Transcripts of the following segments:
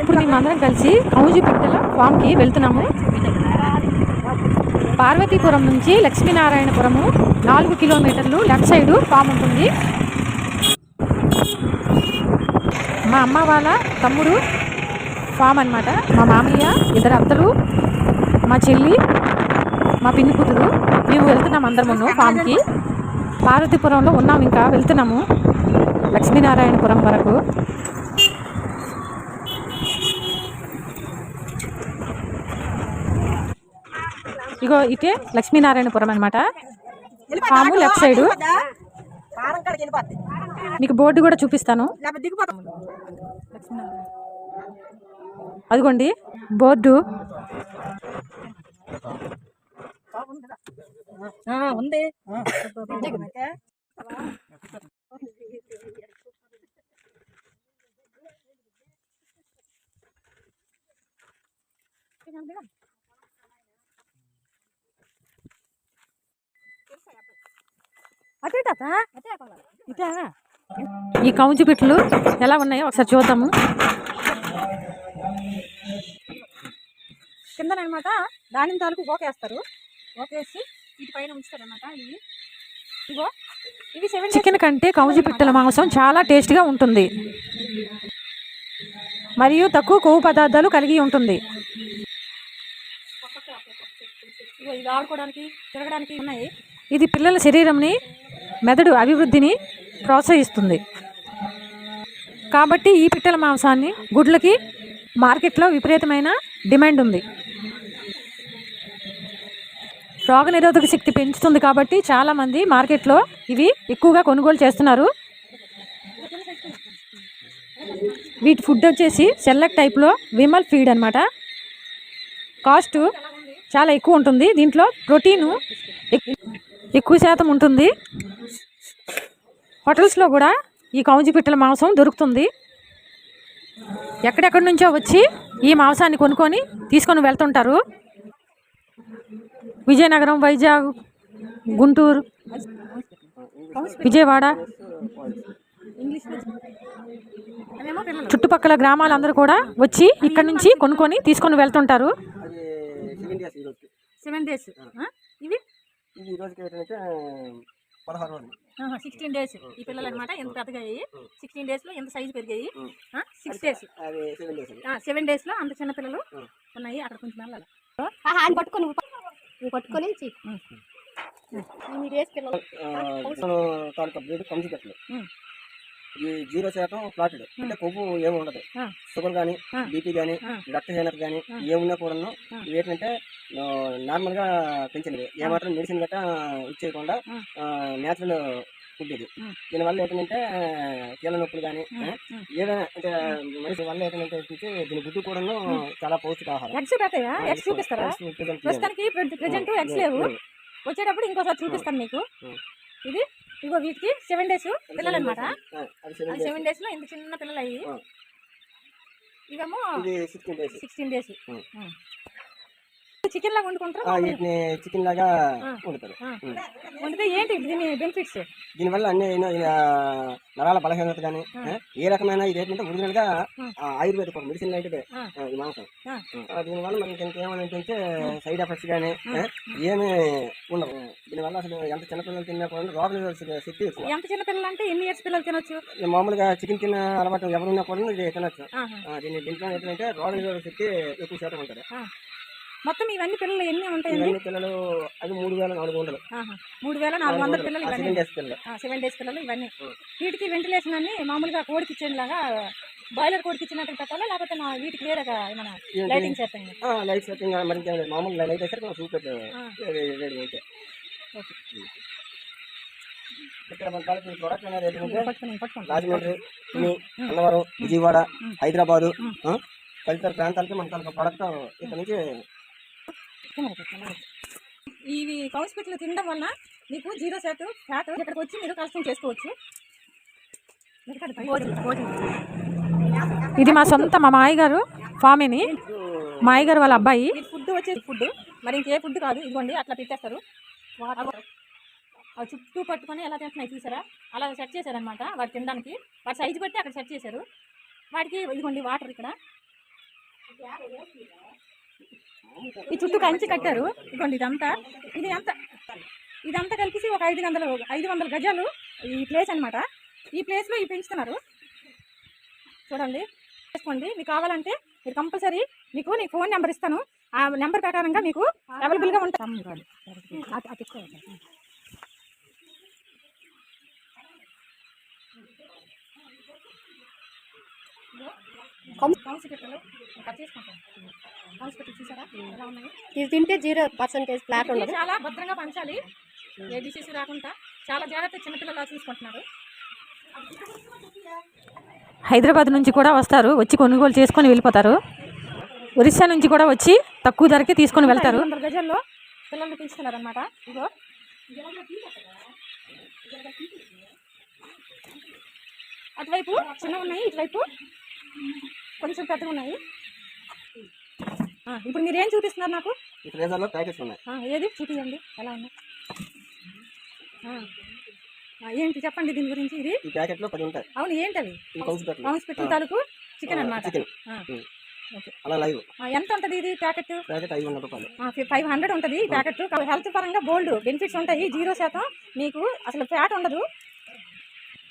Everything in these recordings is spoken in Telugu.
ఇప్పుడు మేము అందరం కలిసి కౌజు పిట్టల ఫామ్కి వెళ్తున్నాము. పార్వతీపురం నుంచి లక్ష్మీనారాయణపురము నాలుగు కిలోమీటర్లు లెఫ్ట్ సైడ్ ఫామ్ ఉంటుంది. మా అమ్మ వాళ్ళ తమ్ముడు ఫామ్ అన్నమాట. మా మామయ్య ఇద్దరు అత్తలు మా చెల్లి మా పిన్ని కూతురు. మేము వెళ్తున్నాం అందరమును ఫామ్కి పార్వతీపురంలో ఉన్నాం ఇంకా వెళ్తున్నాము లక్ష్మీనారాయణపురం వరకు. ఇగో ఇటే లక్ష్మీనారాయణపురం అనమాట ఫాము లెఫ్ట్ సైడ్. మీకు బోర్డు కూడా చూపిస్తాను. అదిగోండి బోర్డు. ఉంది అటే తాత ఇటా ఈ కౌంచి పిట్లు ఎలా ఉన్నాయో? ఒకసారి చూద్దాము. కిందనమాట దానిని తాలూకు ఓకేస్తారు ఓకేసి వీటి పైన ఉంచుతారనమాట ఇవి. ఇగో ఇవి సెవెన్ చికెన్ కంటే కౌజి పిట్టల మాంసం చాలా టేస్ట్గా ఉంటుంది. మరియు తక్కువ కొవ్వు పదార్థాలు కలిగి ఉంటుంది. ఇవి ఆడుకోవడానికి తిరగడానికి ఉన్నాయి. ఇది పిల్లల శరీరంని మెదడు అభివృద్ధిని ప్రోత్సహిస్తుంది. కాబట్టి ఈ పిట్టల మాంసాన్ని గుడ్లకి మార్కెట్లో విపరీతమైన డిమాండ్ ఉంది. రోగనిరోధక శక్తి పెంచుతుంది కాబట్టి చాలామంది మార్కెట్లో ఇవి ఎక్కువగా కొనుగోలు చేస్తున్నారు. వీటి ఫుడ్ వచ్చేసి సెల్లక్ టైప్లో విమల్ ఫీడ్ అనమాట కాస్ట్ చాలా ఎక్కువ ఉంటుంది. దీంట్లో ప్రోటీను ఎక్కువ శాతం ఉంటుంది. హోటల్స్లో కూడా ఈ కౌజి పిట్టల మాంసం దొరుకుతుంది. ఎక్కడెక్కడి నుంచో వచ్చి ఈ మాంసాన్ని కొనుక్కొని తీసుకొని వెళ్తుంటారు. విజయనగరం వైజాగ్ గుంటూరు విజయవాడ చుట్టుపక్కల గ్రామాలందరూ కూడా వచ్చి ఇక్కడ నుంచి కొనుక్కొని తీసుకొని వెళ్తుంటారు. సెవెన్ డేస్ ఇవి? పదహారు సిక్స్టీన్ డేస్ ఈ పిల్లలు అనమాట ఎంత పెద్దగా అయ్యి సిక్స్టీన్ డేస్లో ఎంత సైజు పెరిగాయి? సిక్స్ డేస్ అది సెవెన్ డేస్ సెవెన్ డేస్లో అంత చిన్న పిల్లలు ఉన్నాయి. అక్కడ కొంచెం వెళ్ళాలి ఆయన పట్టుకొని నువ్వు పట్టుకొని. ఈ డేస్ పిల్లలు. ఈ జీరో శాతం ప్లాటెడ్ అంటే కొవ్వు ఏమి ఉండదు. షుగర్ కానీ. బీపీ కానీ. రక్తహీనత కానీ. ఏమున్నా. ఇవి ఏంటంటే నార్మల్గా పెంచినవి ఏమాత్రం మెడిసిన్ గట్టా ఇచ్చేయకుండా ఆ. న్యాచురల్ ఫుడ్ ఇది. దీనివల్ల ఏంటంటే కీళ్ళ నొప్పులు కానీ. ఏదైనా అంటే మనిషి వల్ల ఏంటంటే దీని గుడ్డు కూడాను చాలా పౌష్టికాహారం ఎగ్స్ చూపిస్తారా లేవు. ప్రస్తుతానికి ప్రజెంట్ ఎగ్స్ లేవు వచ్చేటప్పుడు ఇంకోసారి చూపిస్తాను మీకు. ఇది ఇగో వీటికి సెవెన్ డేస్ పిల్లలు అనమాట. సెవెన్ డేస్లో ఇంత చిన్న పిల్లలు అయ్యి. ఇవేమో ఇది సిక్స్టీన్ డేస్. చికెన్ లాగా వండుకుంటారా చికెన్ లాగా. వండుతారు. వండితే ఏంటి దీని బెనిఫిట్స్ దీనివల్ల అన్ని నరాల బలహీనత కానీ ఏ రకమైన ఇది ఏంటంటే ఒరిజినల్గా ఆ. ఆ, ఆయుర్వేదిక్ ఒక మెడిసిన్ లాంటిదే ఈ మాంసం. దీనివల్ల మనకి ఇంకేమైనా సైడ్ ఎఫెక్ట్స్ కానీ ఏమీ ఉండవు. దీనివల్ల అసలు ఎంత చిన్నపిల్లలు తిన్నా కూడా రోగ నిరోధక శక్తి ఎక్కువ. ఎంత చిన్న పిల్లలు అంటే ఎన్ని ఇయర్స్ పిల్లలు తినొచ్చు? మామూలుగా చికెన్ తిన్న అలవాటు ఎవరున్నా కూడా ఇది తినచ్చు. దీని దీంట్లో ఏంటంటే రోగ నిరోధక శక్తి ఎక్కువ శాతం ఉంటుంది. మొత్తం ఇవన్నీ పిల్లలు ఎన్ని ఉంటాయండి? ఇవన్నీ పిల్లలు అది మూడు వేల నాలుగు వందలు. మూడు వేల నాలుగు వందల పిల్లలు ఇవన్నీ. సెవెన్ డేస్ పిల్లలు. సెవెన్ డేస్ పిల్లలు ఇవన్నీ. వీటికి వెంటిలేషన్ అన్ని మామూలుగా కోడికి ఇచ్చేలాగా బాయిలర్ కోడికి ఇచ్చినట్టు పెట్టాలా లేకపోతే నా వీటికి వేరేగా ఏమైనా? లైటింగ్ ఆ, లైట్ సెట్టింగ్ మరి. మామూలు లైట్ చూపెట్టు ఆ. రెడీ అయితే ఇక్కడ మన కాలేజ్ ప్రొడక్ట్ అనేది ఏంటంటే రాజమండ్రి అన్నవరం విజయవాడ హైదరాబాదు తదితర ప్రాంతాలకి మన తాలూకా ప్రొడక్ట్ ఇక్కడ నుంచి ఇవి కౌస్ పిట్లు తినడం వల్ల మీకు జీరో శాట్ ఫ్యాట్ ఇక్కడికి వచ్చి మీరు కష్టం చేసుకోవచ్చు. ఇది మా సొంత మా మాయగారు ఫామిని మాయగారు మా అయ్యగారు వాళ్ళ అబ్బాయి. ఫుడ్ వచ్చేది ఫుడ్ మరి ఇంకే ఫుడ్ కాదు. ఇదిగోండి అట్లా పెట్టేస్తారు. అవి చుట్టూ పట్టుకొని ఎలా తింటున్నాయి చూసారా? అలా సెట్ చేశారనమాట వాటి తినడానికి. వాటి సైజు పెట్టి అక్కడ సెట్ చేశారు. వాటికి ఇదిగోండి వాటర్ ఇక్కడ. ఈ చుట్టూ కంచి కట్టారు. ఇదిగోండి ఇదంతా. ఇది అంతా ఇదంతా కలిపి ఒక ఐదు వందల ఐదు వందల గజాలు ఈ ప్లేస్ అనమాట ఈ ప్లేస్లో ఇవి పెంచుతున్నారు. చూడండి. చేసుకోండి మీకు కావాలంటే మీరు కంపల్సరీ మీకు నీ ఫోన్ నెంబర్ ఇస్తాను. ఆ నెంబర్ ప్రకారంగా మీకు అవైలబుల్గా ఉంటాం చూసారా? ఇది తింటే జీరో పర్సెంటేజ్ ఫ్లాట్ ఉండదు. చాలా భద్రంగా పంచాలి. ఏ డిసీజ్ రాకుండా చాలా జాగ్రత్త చిన్నపిల్లలా చూసుకుంటున్నారు. హైదరాబాద్ నుంచి కూడా వస్తారు. వచ్చి కొనుగోలు చేసుకొని వెళ్ళిపోతారు. ఒరిస్సా నుంచి కూడా వచ్చి తక్కువ ధరకే తీసుకొని వెళ్తారు. గజాల్లో పిల్లల్ని పెంచుతున్నారు అనమాట ఇగో అటువైపు చిన్నవి ఉన్నాయి ఇటువైపు కొంచెం పెద్దగా ఉన్నాయి. ఆ, ఇప్పుడు మీరు ఏం చూపిస్తున్నారు నాకు? ఈ ఫ్రీజర్లో ప్యాకెట్స్ ఉన్నాయి. ఆ, ఏది? చూపించండి ఎలా ఉన్నాయి? ఆ, ఏంటి? చెప్పండి దీని గురించి ఇది. ప్యాకెట్లో పది ఉంటాయి. అవును ఏంటవి? ఈ కౌన్స్ పెట్టలు మాంస్ పెట్టి తాలూకు చికెన్ అనమాట అలా లైవ్. ఎంత ఉంటుంది ఇది ప్యాకెట్? ప్యాకెట్ ఐదు వందల రూపాయలు. ఫైవ్ హండ్రెడ్ ఉంటుంది ఈ ప్యాకెట్. హెల్త్ పరంగా బోల్డ్ బెనిఫిట్స్ ఉంటాయి జీరో శాతం. మీకు అసలు ఫ్యాట్ ఉండదు.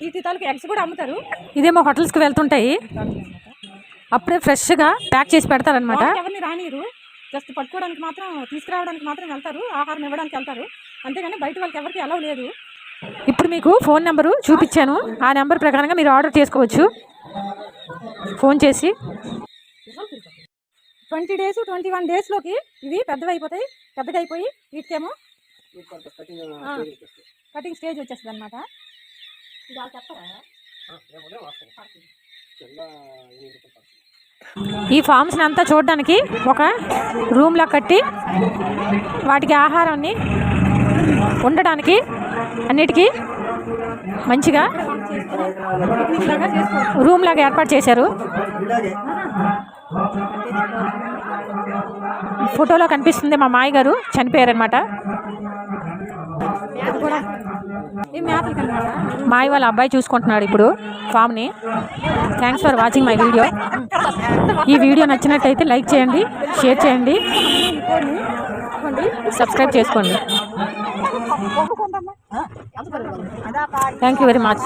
ఈ తాలూకు ఎగ్స్ కూడా అమ్ముతారు. ఇదేమో హోటల్స్కి వెళ్తుంటాయి. అప్పుడే ఫ్రెష్గా ప్యాక్ చేసి పెడతారనమాట ఎవరిని రానియరు. జస్ట్ పట్టుకోవడానికి మాత్రం తీసుకురావడానికి మాత్రం వెళ్తారు. ఆహారం ఇవ్వడానికి వెళ్తారు. అంతేగాని బయట వాళ్ళకి ఎవరికి అలవ్ లేదు. ఇప్పుడు మీకు ఫోన్ నెంబరు చూపించాను. ఆ నెంబర్ ప్రకారంగా మీరు ఆర్డర్ చేసుకోవచ్చు. ఫోన్ చేసి. ట్వంటీ డేస్ ట్వంటీ వన్ డేస్లోకి ఇవి పెద్దవి అయిపోతాయి పెద్దగా అయిపోయి వీటికేమో కటింగ్ స్టేజ్ వచ్చేస్తుంది అనమాట ఈ ఫామ్స్ని అంతా చూడడానికి ఒక రూమ్లా కట్టి వాటికి ఆహారాన్ని ఉండడానికి అన్నిటికీ మంచిగా ఇలాగా రూమ్ లాగా ఏర్పాటు చేశారు. ఫోటోలో కనిపిస్తుంది మా మాయ గారు చనిపోయారనమాట మేతలకి అనమాట మాయ వాళ్ళ అబ్బాయి చూసుకుంటున్నాడు ఇప్పుడు ఫామ్ని. Thanks for watching my video ఈ వీడియో నచ్చినట్టయితే లైక్ చేయండి షేర్ చేయండి సబ్స్క్రైబ్ చేసుకోండి. Thank you very much